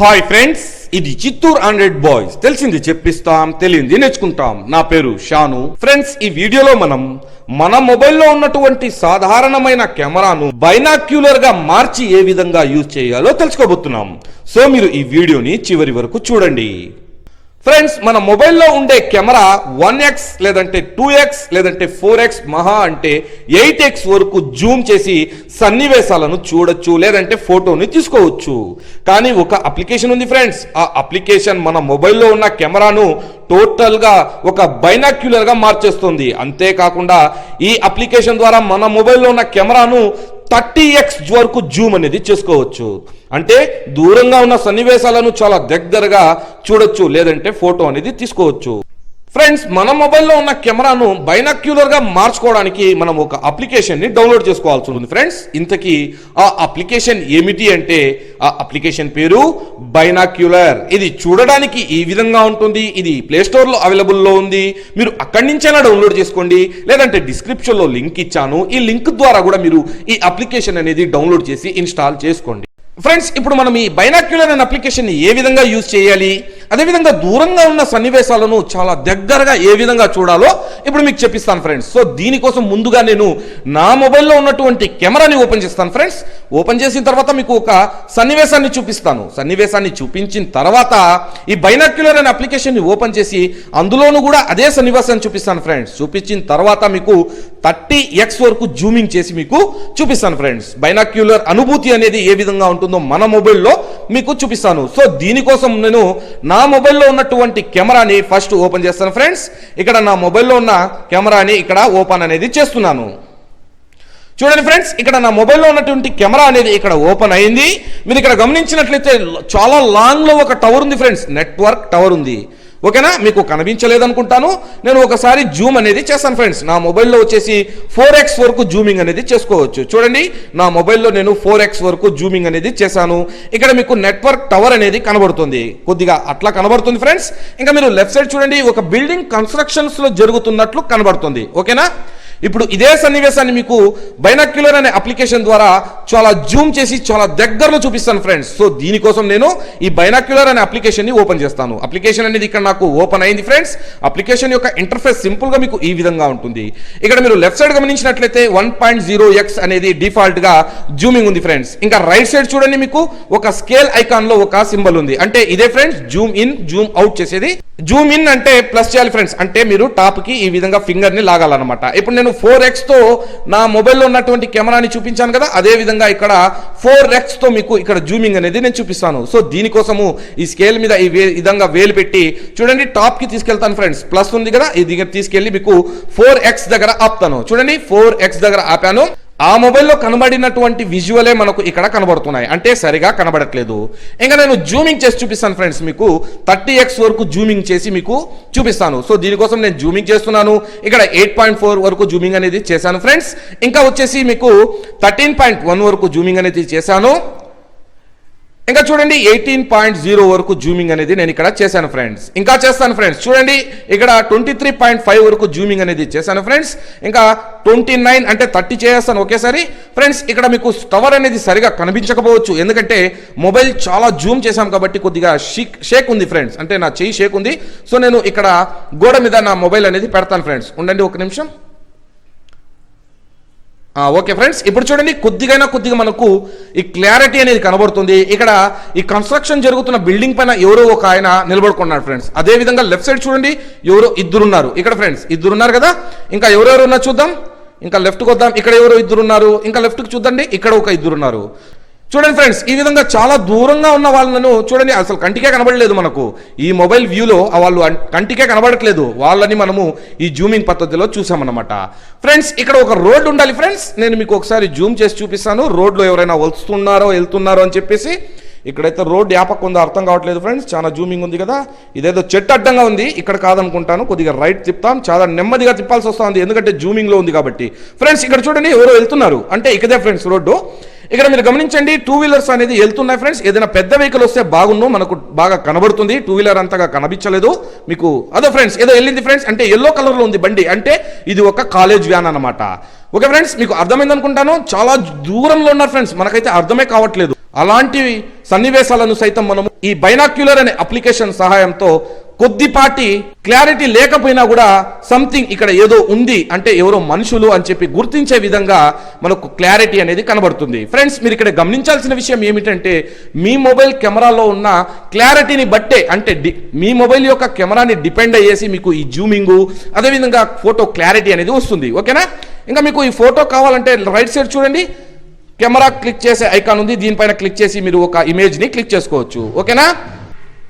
Hi friends ఇది Chittoor hundred boys. తెలిసింది చెప్పిస్తాం తెలియంది నేర్చుకుంటాం. నా పేరు షాను. ఫ్రెండ్స్ ఈ వీడియోలో మనం మన మొబైల్లో ఉన్నటువంటి సాధారణమైన కెమెరాను బైనాక్యులర్గా మార్చి ఏ విధంగా యూజ్ చేయాలో తెలుసుకోబోతున్నాం. సో మీరు ఈ వీడియోని చివరి వరకు చూడండి. ఫ్రెండ్స్ మన మొబైల్లో ఉండే కెమెరా వన్ ఎక్స్ లేదంటే టూ ఎక్స్ లేదంటే ఫోర్ ఎక్స్ మహా అంటే ఎయిట్ ఎక్స్ వరకు జూమ్ చేసి సన్నివేశాలను చూడొచ్చు లేదంటే ఫోటోని తీసుకోవచ్చు. కానీ ఒక అప్లికేషన్ ఉంది ఫ్రెండ్స్ ఆ అప్లికేషన్ మన మొబైల్లో ఉన్న కెమెరాను టోటల్గా ఒక బైనాక్యులర్గా మార్చేస్తుంది. అంతేకాకుండా ఈ అప్లికేషన్ ద్వారా మన మొబైల్లో ఉన్న కెమెరాను థర్టీ ఎక్స్ వరకు జూమ్ అనేది చేసుకోవచ్చు. అంటే దూరంగా ఉన్న సన్నివేశాలను చాలా దగ్గరగా చూడొచ్చు లేదంటే ఫోటో అనేది తీసుకోవచ్చు. ఫ్రెండ్స్ మన మొబైల్లో ఉన్న కెమెరాను బైనాక్యులర్గా మార్చుకోవడానికి మనం ఒక అప్లికేషన్ని డౌన్లోడ్ చేసుకోవాల్సి ఉంటుంది. ఫ్రెండ్స్ ఇంతకీ ఆ అప్లికేషన్ ఏమిటి అంటే ఆ అప్లికేషన్ పేరు బైనాక్యులర్ ఇది చూడడానికి ఈ విధంగా ఉంటుంది. ఇది ప్లే అవైలబుల్లో ఉంది. మీరు అక్కడి నుంచైనా డౌన్లోడ్ చేసుకోండి. లేదంటే డిస్క్రిప్షన్లో లింక్ ఇచ్చాను. ఈ లింక్ ద్వారా కూడా మీరు ఈ అప్లికేషన్ అనేది డౌన్లోడ్ చేసి ఇన్స్టాల్ చేసుకోండి. ఫ్రెండ్స్ ఇప్పుడు మనం ఈ బైనాక్యులర్ అనే అప్లికేషన్ ఏ విధంగా యూజ్ చేయాలి? అదేవిధంగా దూరంగా ఉన్న సన్నివేశాలను చాలా దగ్గరగా ఏ విధంగా చూడాలో ఇప్పుడు మీకు చెప్పిస్తాను ఫ్రెండ్స్. సో దీనికోసం ముందుగా నేను నా మొబైల్లో ఉన్నటువంటి కెమెరాని ఓపెన్ చేస్తాను ఫ్రెండ్స్. ఓపెన్ చేసిన తర్వాత మీకు ఒక సన్నివేశాన్ని చూపిస్తాను. సన్నివేశాన్ని చూపించిన తర్వాత ఈ బైనాక్యులర్ అనే అప్లికేషన్ని ఓపెన్ చేసి అందులోనూ కూడా అదే సన్నివేశాన్ని చూపిస్తాను ఫ్రెండ్స్. చూపించిన తర్వాత మీకు థర్టీ ఎక్స్ వరకు జూమింగ్ చేసి మీకు చూపిస్తాను ఫ్రెండ్స్. బైనాక్యులర్ అనుభూతి అనేది ఏ విధంగా ఉంటుందో మన మొబైల్లో మీకు చూపిస్తాను. సో దీనికోసం నేను నా నా మొబైల్లో ఉన్నటువంటి కెమెరాని ఫస్ట్ ఓపెన్ చేస్తాను ఫ్రెండ్స్. ఇక్కడ నా మొబైల్లో ఉన్న కెమెరాని ఇక్కడ ఓపెన్ అనేది చేస్తున్నాను. చూడండి ఫ్రెండ్స్ ఇక్కడ నా మొబైల్లో ఉన్నటువంటి కెమెరా అనేది ఇక్కడ ఓపెన్ అయింది. మీరు ఇక్కడ గమనించినట్లయితే చాలా లాంగ్లో ఒక టవర్ ఉంది ఫ్రెండ్స్. నెట్వర్క్ టవర్ ఉంది. ఓకేనా? మీకు కనిపించలేదనుకుంటాను. నేను ఒకసారి జూమ్ అనేది చేస్తాను ఫ్రెండ్స్. నా మొబైల్లో వచ్చేసి ఫోర్ ఎక్స్ వరకు జూమింగ్ అనేది చేసుకోవచ్చు. చూడండి నా మొబైల్లో నేను ఫోర్ ఎక్స్ వరకు జూమింగ్ అనేది చేశాను. ఇక్కడ మీకు నెట్వర్క్ టవర్ అనేది కనబడుతుంది. కొద్దిగా అట్లా కనబడుతుంది ఫ్రెండ్స్. ఇంకా మీరు లెఫ్ట్ సైడ్ చూడండి ఒక బిల్డింగ్ కన్స్ట్రక్షన్స్లో జరుగుతున్నట్లు కనబడుతుంది. ఓకేనా? ఇప్పుడు ఇదే సన్నివేశాన్ని మీకు బైనాక్యులర్ అనే అప్లికేషన్ ద్వారా చాలా జూమ్ చేసి చాలా దగ్గరలో చూపిస్తాను ఫ్రెండ్స్ సో దీనికోసం నేను ఈ బైనాక్యులర్ అనే అప్లికేషన్ని ఓపెన్ చేస్తాను. అప్లికేషన్ అనేది ఇక్కడ నాకు ఓపెన్ అయింది ఫ్రెండ్స్ అప్లికేషన్ యొక్క ఇంటర్ఫేస్ సింపుల్గా మీకు ఈ విధంగా ఉంటుంది. ఇక్కడ మీరు లెఫ్ట్ సైడ్ గమనించినట్లయితే వన్ పాయింట్ జీరో ఎక్స్ అనేది డిఫాల్ట్గా జూమింగ్ ఉంది ఫ్రెండ్స్ ఇంకా రైట్ సైడ్ చూడండి మీకు ఒక స్కేల్ ఐకాన్లో ఒక సింబల్ ఉంది. అంటే ఇదే friends zoom in zoom out చేసేది. జూమ్ ఇన్ అంటే ప్లస్ చేయాలి ఫ్రెండ్స్ అంటే మీరు టాప్కి ఈ విధంగా ఫింగర్ని లాగాలన్నమాట. ఇప్పుడు నేను ఫోర్ ఎక్స్తో నా మొబైల్లో ఉన్నటువంటి కెమెరాని చూపించాను కదా? అదే విధంగా ఇక్కడ ఫోర్ ఎక్స్తో మీకు ఇక్కడ జూమింగ్ అనేది నేను చూపిస్తాను. సో దీనికోసము ఈ స్కేల్ మీద ఈ విధంగా వేలు పెట్టి చూడండి టాప్కి తీసుకెళ్తాను ఫ్రెండ్స్. ప్లస్ ఉంది కదా ఇది దగ్గర మీకు ఫోర్ ఎక్స్ దగ్గర ఆపుతాను. చూడండి ఫోర్ ఎక్స్ దగ్గర ఆపాను. ఆ మొబైల్లో కనబడినటువంటి విజువలే మనకు ఇక్కడ కనబడుతున్నాయి. అంటే సరిగా కనబడట్లేదు. ఇంకా నేను జూమింగ్ చేసి చూపిస్తాను ఫ్రెండ్స్ మీకు. థర్టీ ఎక్స్ వరకు జూమింగ్ చేసి మీకు చూపిస్తాను. సో దీనికోసం నేను జూమింగ్ చేస్తున్నాను. ఇక్కడ ఎయిట్ పాయింట్ ఫోర్ వరకు జూమింగ్ అనేది చేశాను ఫ్రెండ్స్ ఇంకా వచ్చేసి మీకు థర్టీన్ పాయింట్ వన్ వరకు జూమింగ్ అనేది చేశాను. ఇంకా చూడండి ఎయిటీన్ పాయింట్ జీరో వరకు జూమింగ్ అనేది నేను ఇక్కడ చేశాను ఫ్రెండ్స్ ఇంకా చేస్తాను ఫ్రెండ్స్ చూడండి ఇక్కడ ట్వంటీ త్రీ పాయింట్ ఫైవ్ వరకు జూమింగ్ అనేది చేశాను ఫ్రెండ్స్ ఇంకా ట్వంటీ నైన్ అంటే థర్టీ చేస్తాను ఒకేసారి. ఫ్రెండ్స్ ఇక్కడ మీకు టవర్ అనేది సరిగా కనిపించకపోవచ్చు. ఎందుకంటే మొబైల్ చాలా జూమ్ చేశాం కాబట్టి కొద్దిగా షీక్ షేక్ ఉంది ఫ్రెండ్స్ అంటే నా చెయ్యి షేక్ ఉంది. సో నేను ఇక్కడ గోడ మీద నా మొబైల్ అనేది పెడతాను ఫ్రెండ్స్ ఉండండి ఒక నిమిషం. ఓకే ఫ్రెండ్స్ ఇప్పుడు చూడండి కొద్దిగైనా కొద్దిగా మనకు ఈ క్లారిటీ అనేది కనబడుతుంది. ఇక్కడ ఈ కన్స్ట్రక్షన్ జరుగుతున్న బిల్డింగ్ పైన ఎవరో ఒక ఆయన నిలబడుకున్నాడు ఫ్రెండ్స్. అదే విధంగా లెఫ్ట్ సైడ్ చూడండి ఎవరో ఇద్దరున్నారు. ఇక్కడ ఫ్రెండ్స్ ఇద్దరున్నారు కదా? ఇంకా ఎవరెవరు ఉన్నారు చూద్దాం. ఇంకా లెఫ్ట్కి వద్దాం ఇక్కడ ఎవరో ఇద్దరున్నారు. ఇంకా లెఫ్ట్కి చూద్దండి ఇక్కడ ఒక ఇద్దరున్నారు. చూడండి ఫ్రెండ్స్ ఈ విధంగా చాలా దూరంగా ఉన్న వాళ్ళను చూడండి అసలు కంటికే కనబడలేదు మనకు. ఈ మొబైల్ వ్యూలో వాళ్ళు కంటికే కనబడట్లేదు. వాళ్ళని మనము ఈ జూమింగ్ పద్ధతిలో చూసామన్నమాట. ఫ్రెండ్స్ ఇక్కడ ఒక రోడ్డు ఉండాలి ఫ్రెండ్స్. నేను మీకు ఒకసారి జూమ్ చేసి చూపిస్తాను. రోడ్లో ఎవరైనా వస్తున్నారో వెళ్తున్నారో అని చెప్పేసి ఇక్కడైతే రోడ్డు యాపక్ ఉందో అర్థం కావట్లేదు ఫ్రెండ్స్. చాలా జూమింగ్ ఉంది కదా. ఇదేదో చెట్టు అడ్డంగా ఉంది. ఇక్కడ కాదనుకుంటాను. కొద్దిగా రైట్ తిప్పుతాం. చాలా నెమ్మదిగా తిప్పాల్సి వస్తుంది. ఎందుకంటే జూమింగ్లో ఉంది కాబట్టి. ఫ్రెండ్స్ ఇక్కడ చూడండి ఎవరో వెళ్తున్నారు. అంటే ఇకదే ఫ్రెండ్స్ రోడ్డు. ఇక్కడ మీరు గమనించండి టూ వీలర్స్ అనేది వెళ్తున్నాయి ఫ్రెండ్స్ ఏదైనా పెద్ద వెహికల్ వస్తే బాగుండు మనకు బాగా కనబడుతుంది. టూ వీలర్ అంతగా కనిపించలేదు మీకు అదో ఫ్రెండ్స్ ఏదో వెళ్ళింది ఫ్రెండ్స్ అంటే ఎల్లో కలర్లో ఉంది బండి. అంటే ఇది ఒక కాలేజ్ వ్యాన్ అన్నమాట. ఓకే ఫ్రెండ్స్ మీకు అర్థమైంది అనుకుంటాను? చాలా దూరంలో ఉన్నారు ఫ్రెండ్స్ మనకైతే అర్థమే కావట్లేదు. అలాంటి సన్నివేశాలను సైతం మనము ఈ బైనాక్యులర్ అనే అప్లికేషన్ సహాయంతో కొద్దిపాటి క్లారిటీ లేకపోయినా కూడా సంథింగ్ ఇక్కడ ఏదో ఉంది అంటే ఎవరో మనుషులు అని చెప్పి గుర్తించే విధంగా మనకు క్లారిటీ అనేది కనబడుతుంది. ఫ్రెండ్స్ మీరు ఇక్కడ గమనించాల్సిన విషయం ఏమిటంటే మీ మొబైల్ కెమెరాలో ఉన్న క్లారిటీని బట్టే అంటే మీ మొబైల్ యొక్క కెమెరాని డిపెండ్ అయ్యేసి మీకు ఈ జూమింగ్ అదేవిధంగా ఫోటో క్లారిటీ అనేది వస్తుంది. ఓకేనా? ఇంకా మీకు ఈ ఫోటో కావాలంటే రైట్ సైడ్ చూడండి. కెమెరా క్లిక్ చేసే ఐకాన్ ఉంది. దీనిపైన క్లిక్ చేసి మీరు ఒక ఇమేజ్ని క్లిక్ చేసుకోవచ్చు. ఓకేనా?